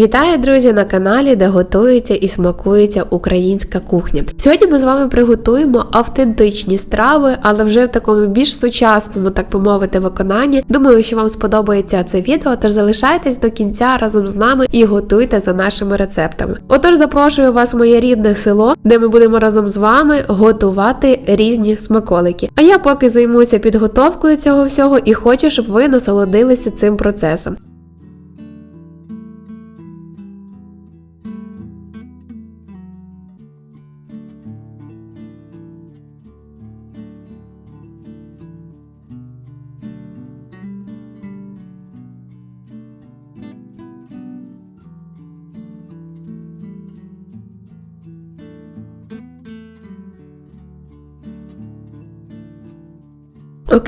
Вітаю, друзі, на каналі, де готується і смакується українська кухня. Сьогодні ми з вами приготуємо автентичні страви, але вже в такому більш сучасному, так би мовити, виконанні. Думаю, що вам сподобається це відео, тож залишайтесь до кінця разом з нами і готуйте за нашими рецептами. Отож, запрошую вас в моє рідне село, де ми будемо разом з вами готувати різні смаколики. А я поки займуся підготовкою цього всього і хочу, щоб ви насолодилися цим процесом.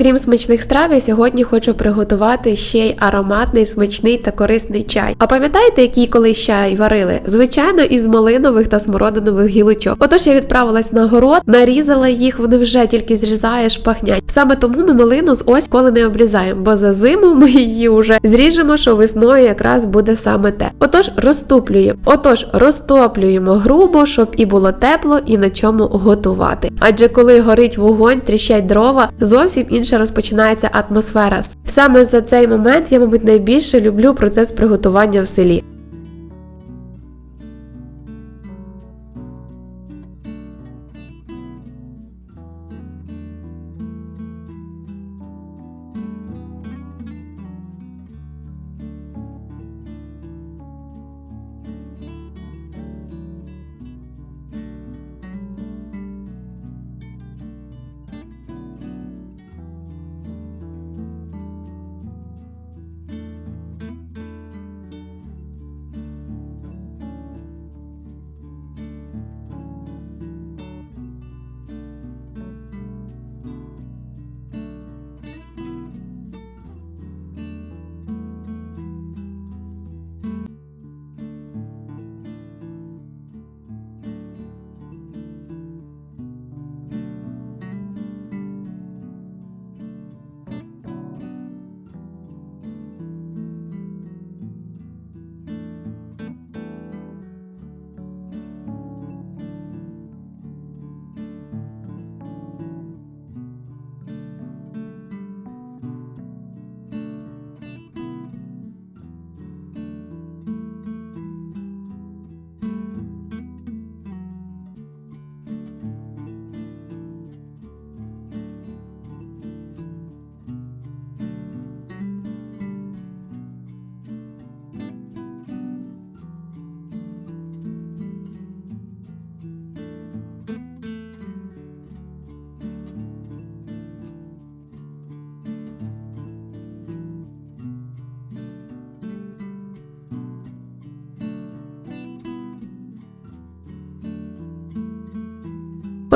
Окрім смачних страв, я сьогодні хочу приготувати ще й ароматний, смачний та корисний чай. А пам'ятаєте, який колись чай варили? Звичайно, із малинових та смородинових гілочок. Отож я відправилась на город, нарізала їх, вони вже тільки зрізаєш, пахнять. Саме тому ми малину з ось коли не обрізаємо, бо за зиму ми її вже зріжемо, що весною якраз буде саме те. Отож, розтоплюємо. Отож, розтоплюємо грубо, щоб і було тепло, і на чому готувати. Адже коли горить вогонь, тріщать дрова, зовсім інша розпочинається атмосфера. Саме за цей момент я, мабуть, найбільше люблю процес приготування в селі.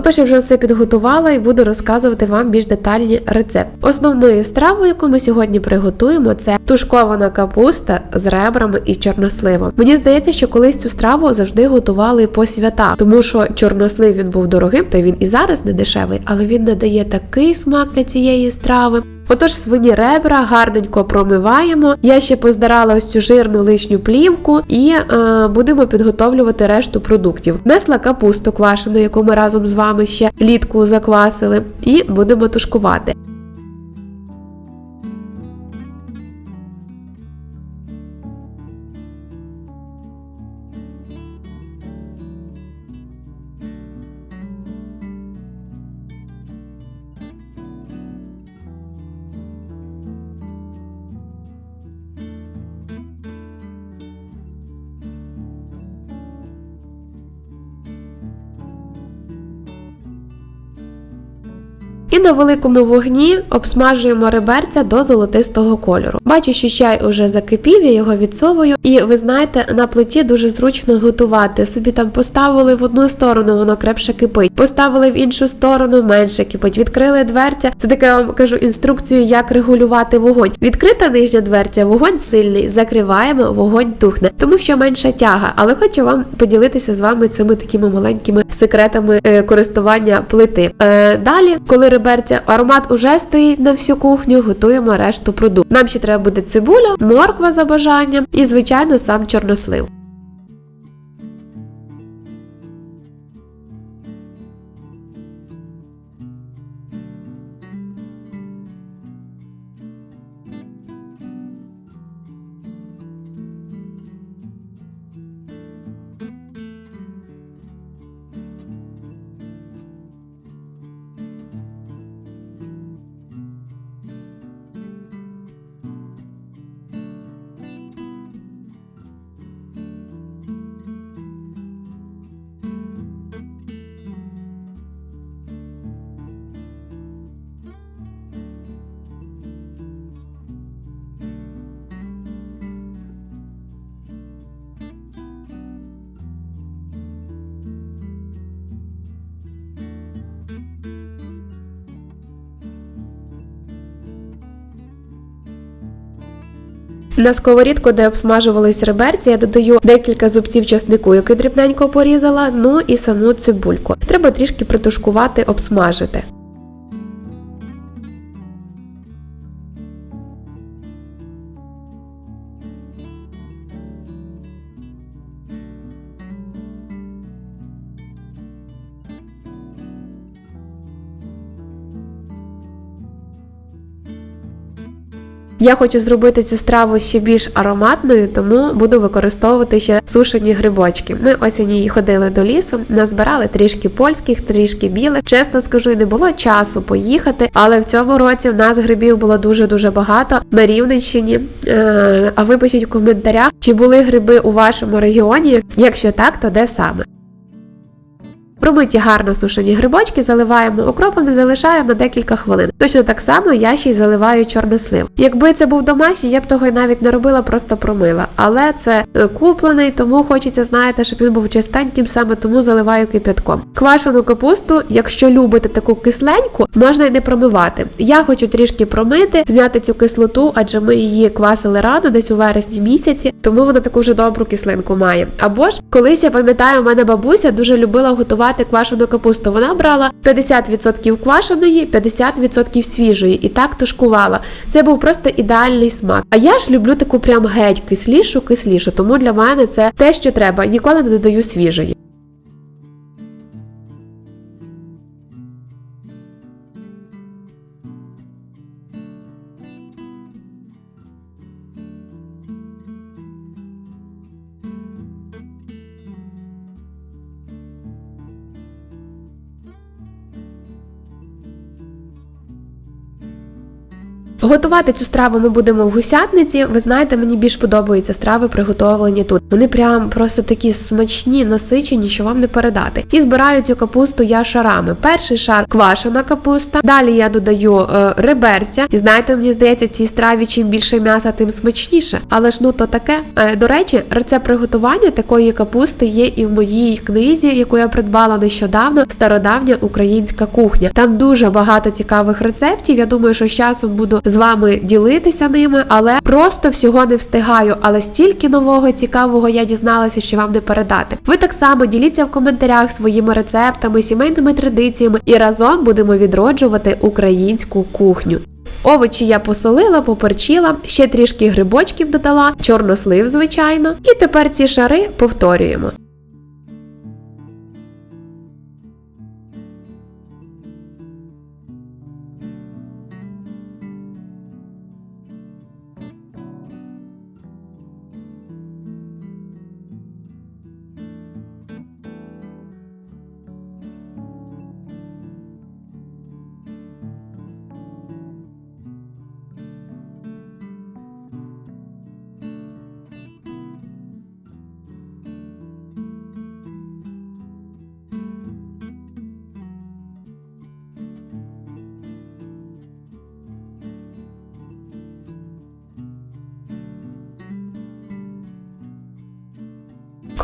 Отож, я вже все підготувала і буду розказувати вам більш детальні рецепт. Основною стравою, яку ми сьогодні приготуємо, це тушкована капуста з ребрами і чорносливом. Мені здається, що колись цю страву завжди готували по святах, тому що чорнослив він був дорогим, то він і зараз не дешевий, але він надає такий смак для цієї страви. Отож, свині ребра гарненько промиваємо. Я ще поздирала ось цю жирну лишню плівку і е, будемо підготовлювати решту продуктів. Несла капусту квашену, яку ми разом з вами ще літку заквасили, і будемо тушкувати. І на великому вогні обсмажуємо реберця до золотистого кольору. Бачу, що чай уже закипів, я його відсовую, і ви знаєте, на плиті дуже зручно готувати. Собі там поставили в одну сторону, воно крепше кипить, поставили в іншу сторону, менше кипить. Відкрили дверця. Це таке вам кажу інструкцію, як регулювати вогонь. Відкрита нижня дверця, вогонь сильний, закриваємо, вогонь тухне, тому що менша тяга. Але хочу вам поділитися з вами цими такими маленькими секретами е, користування плити. Е, далі, коли реберця. Аромат уже стоїть на всю кухню, готуємо решту продуктів. Нам ще треба буде цибуля, морква за бажанням і, звичайно, сам чорнослив. На сковорідку, де обсмажувались реберці, я додаю декілька зубців часнику, який дрібненько порізала, ну і саму цибульку. Треба трішки притушкувати, обсмажити. Я хочу зробити цю страву ще більш ароматною, тому буду використовувати ще сушені грибочки. Ми осінні ходили до лісу, назбирали трішки польських, трішки білих. Чесно скажу, не було часу поїхати, але в цьому році в нас грибів було дуже дуже багато на Рівненщині. Е, А ви пишіть в коментарях, чи були гриби у вашому регіоні? Якщо так, то де саме? Промиті гарно сушені грибочки заливаємо окропом і залишаємо на декілька хвилин. Точно так само я ще й заливаю чорнослив. Якби це був домашній, я б того й навіть не робила, просто промила. Але це е, куплений, тому хочеться, знаєте, щоб він був чистеньким, саме тому заливаю кипятком. Квашену капусту, якщо любите таку кисленьку, можна й не промивати. Я хочу трішки промити, зняти цю кислоту, адже ми її квасили рано, десь у вересні місяці, тому вона таку вже добру кислинку має. Або ж колись я пам'ятаю, у мене бабуся дуже любила готувати квашену капусту. Вона брала 50% квашеної, 50% свіжої і так тушкувала. Це був просто ідеальний смак. А я ж люблю таку прям геть кислішу, кислішу, тому для мене це те, що треба. Ніколи не додаю свіжої. Готувати цю страву ми будемо в гусятниці. Ви знаєте, мені більш подобаються страви, приготовлені тут. Вони прям просто такі смачні, насичені, що вам не передати. І збираю цю капусту я шарами. Перший шар квашена капуста. Далі я додаю е, реберця. І знаєте, мені здається, в цій страві чим більше м'яса, тим смачніше. Але ж ну то таке. Е, до речі, рецепт приготування такої капусти є і в моїй книзі, яку я придбала нещодавно. Стародавня українська кухня. Там дуже багато цікавих рецептів. Я думаю, що з часом буду з вами ділитися ними, але просто всього не встигаю. Але стільки нового цікавого я дізналася, що вам не передати. Ви так само діліться в коментарях своїми рецептами, сімейними традиціями і разом будемо відроджувати українську кухню. Овочі я посолила, поперчила, ще трішки грибочків додала, чорнослив, звичайно. І тепер ці шари повторюємо.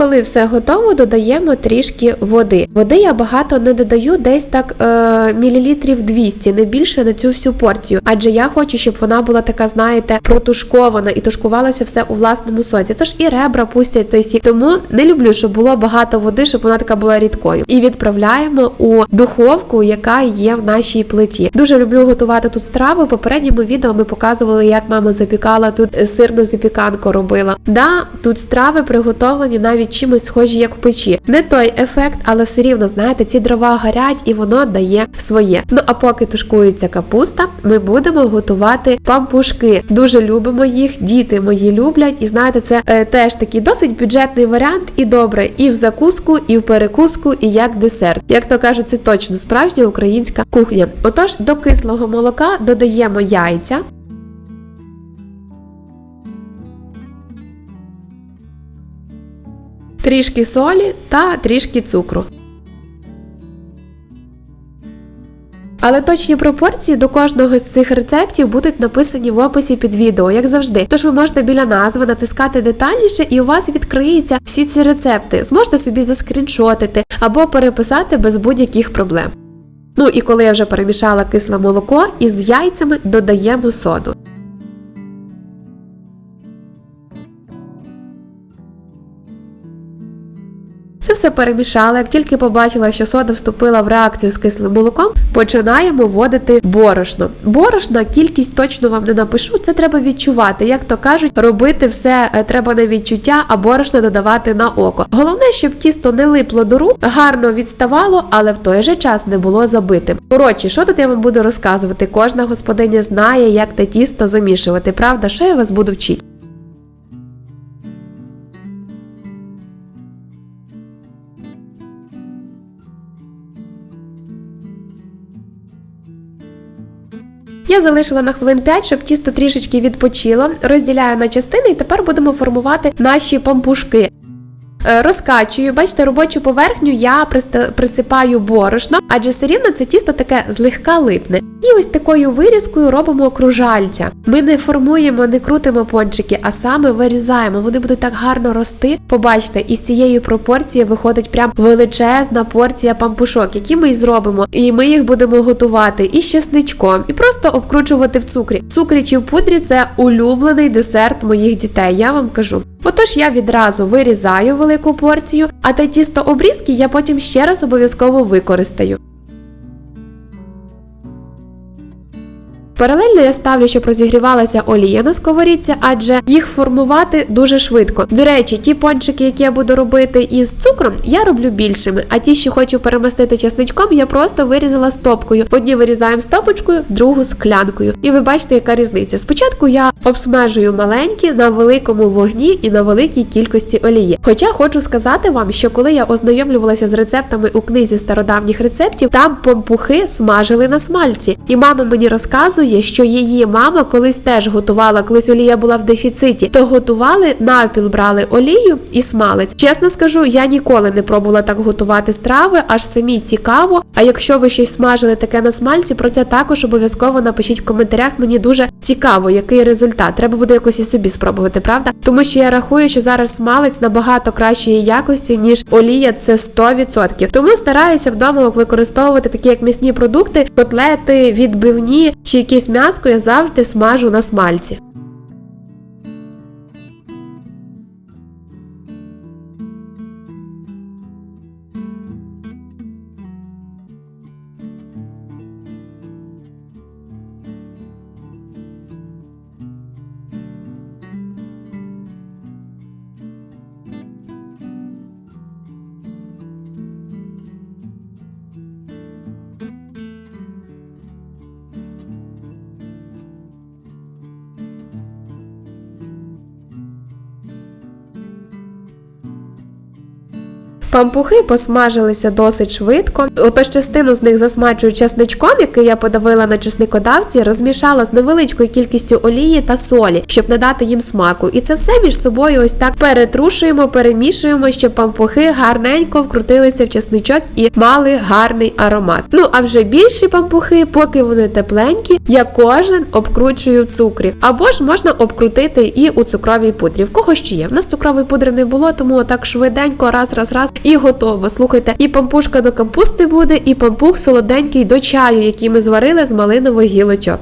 Коли все готово, додаємо трішки води. Води я багато не додаю, десь так е, мілілітрів 200, не більше на цю всю порцію. Адже я хочу, щоб вона була така, знаєте, протушкована і тушкувалося все у власному соці. Тож і ребра пустять той сік. Тому не люблю, щоб було багато води, щоб вона така була рідкою. І відправляємо у духовку, яка є в нашій плиті. Дуже люблю готувати тут страву. Попередньому відео ми показували, як мама запікала тут сирну запіканку робила. Да, тут страви приготовлені навіть чимось схожі, як в печі. Не той ефект, але все рівно, знаєте, ці дрова горять і воно дає своє. Ну а поки тушкується капуста, ми будемо готувати пампушки. Дуже любимо їх, діти мої люблять, і знаєте, це е, теж такий досить бюджетний варіант і добре і в закуску, і в перекуску, і як десерт. Як то кажуть, це точно справжня українська кухня. Отож, до кислого молока додаємо яйця. Трішки солі та трішки цукру. Але точні пропорції до кожного з цих рецептів будуть написані в описі під відео, як завжди. Тож ви можете біля назви натискати детальніше, і у вас відкриються всі ці рецепти. Зможете собі заскріншотити або переписати без будь-яких проблем. Ну і коли я вже перемішала кисле молоко, із яйцями додаємо соду. Це все перемішала. Як тільки побачила, що сода вступила в реакцію з кислим молоком, починаємо вводити борошно. Борошна кількість точно вам не напишу, це треба відчувати. Як то кажуть, робити все е, треба на відчуття, а борошна додавати на око. Головне, щоб тісто не липло до рук, гарно відставало, але в той же час не було забитим. Коротше, що тут я вам буду розказувати? Кожна господиня знає, як те тісто замішувати. Правда, що я вас буду вчити? Я залишила на хвилин 5, щоб тісто трішечки відпочило. Розділяю на частини і тепер будемо формувати наші пампушки. Е, Розкачую, бачите, робочу поверхню я присипаю борошно, адже все рівно це тісто таке злегка липне. І ось такою вирізкою робимо кружальця. Ми не формуємо, не крутимо пончики, а саме вирізаємо. Вони будуть так гарно рости. Побачите, із цієї пропорції виходить прям величезна порція пампушок, які ми й зробимо. І ми їх будемо готувати і з чесничком, і просто обкручувати в цукрі. Цукрі чи в пудрі це улюблений десерт моїх дітей. Я вам кажу. Отож я відразу вирізаю велику порцію, а те тісто обрізки я потім ще раз обов'язково використаю. Паралельно я ставлю, щоб розігрівалася олія на сковорідці, адже їх формувати дуже швидко. До речі, ті пончики, які я буду робити із цукром, я роблю більшими, а ті, що хочу перемастити чесничком, я просто вирізала стопкою. Одні вирізаємо стопочкою, другу склянкою. І ви бачите, яка різниця. Спочатку я обсмежую маленькі на великому вогні і на великій кількості олії. Хоча хочу сказати вам, що коли я ознайомлювалася з рецептами у книзі стародавніх рецептів, там помпухи смажили на смальці. І мама мені розказує, що її мама колись теж готувала, колись олія була в дефіциті, то готували навпіл брали олію і смалець. Чесно скажу, я ніколи не пробувала так готувати страви, аж самі цікаво. А якщо ви щось смажили таке на смальці, про це також обов'язково напишіть в коментарях. Мені дуже цікаво, який результат. Треба буде якось і собі спробувати, правда? Тому що я рахую, що зараз смалець набагато кращої якості, ніж олія, це 100%. Тому стараюся вдома використовувати такі як м'ясні продукти, котлети, відбивні чи якесь м'яско я завжди смажу на смальці. Пампухи посмажилися досить швидко. Отож частину з них засмачую чесничком, який я подавила на чесникодавці, розмішала з невеличкою кількістю олії та солі, щоб надати їм смаку. І це все між собою ось так перетрушуємо, перемішуємо, щоб пампухи гарненько вкрутилися в чесничок і мали гарний аромат. Ну а вже більші пампухи, поки вони тепленькі, я кожен обкручую в цукрі. Або ж можна обкрутити і у цукровій пудрі. В кого ще є? В нас цукрової пудри не було, тому отак швиденько, раз, раз, раз і готово. Слухайте, і пампушка до капусти буде, і пампух солоденький до чаю, який ми зварили з малинових гілочок.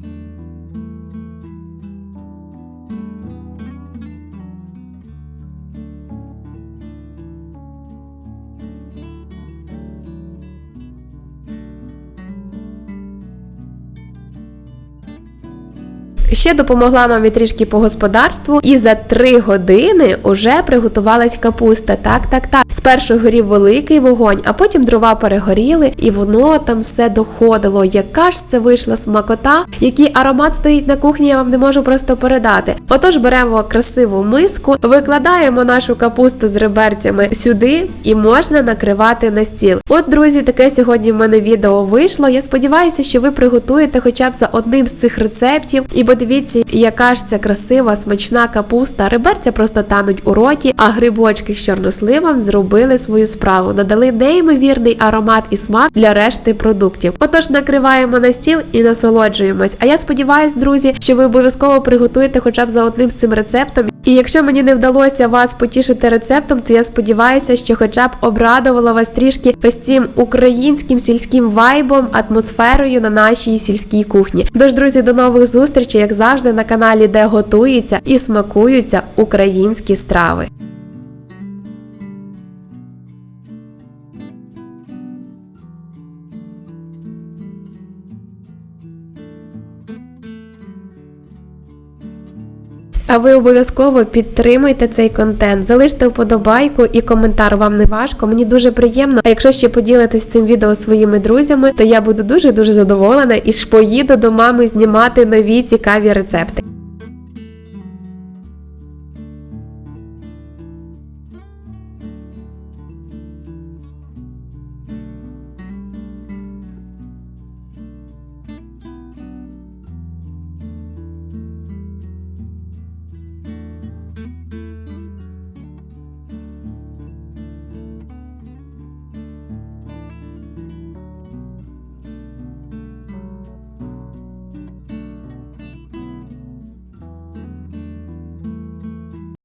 Ще допомогла мамі трішки по господарству, і за три години уже приготувалась капуста. Так, так, так. Спершу горів великий вогонь, а потім дрова перегоріли, і воно там все доходило. Яка ж це вийшла смакота, який аромат стоїть на кухні, я вам не можу просто передати. Отож, беремо красиву миску, викладаємо нашу капусту з реберцями сюди, і можна накривати на стіл. От, друзі, таке сьогодні в мене відео вийшло. Я сподіваюся, що ви приготуєте хоча б за одним з цих рецептів. І подивіться, яка ж це красива, смачна капуста. Реберця просто тануть у роті, а грибочки з чорносливом зробили свою справу, надали неймовірний аромат і смак для решти продуктів. Отож, накриваємо на стіл і насолоджуємось. А я сподіваюся, друзі, що ви обов'язково приготуєте хоча б за одним з цим рецептом. І якщо мені не вдалося вас потішити рецептом, то я сподіваюся, що хоча б обрадувала вас трішки ось цим українським сільським вайбом, атмосферою на нашій сільській кухні. Тож, друзі, до нових зустрічей, як завжди, на каналі, де готуються і смакуються українські страви. А ви обов'язково підтримуйте цей контент, залиште вподобайку і коментар. Вам не важко. Мені дуже приємно. А якщо ще поділитесь цим відео своїми друзями, то я буду дуже дуже задоволена і ж поїду до мами знімати нові цікаві рецепти.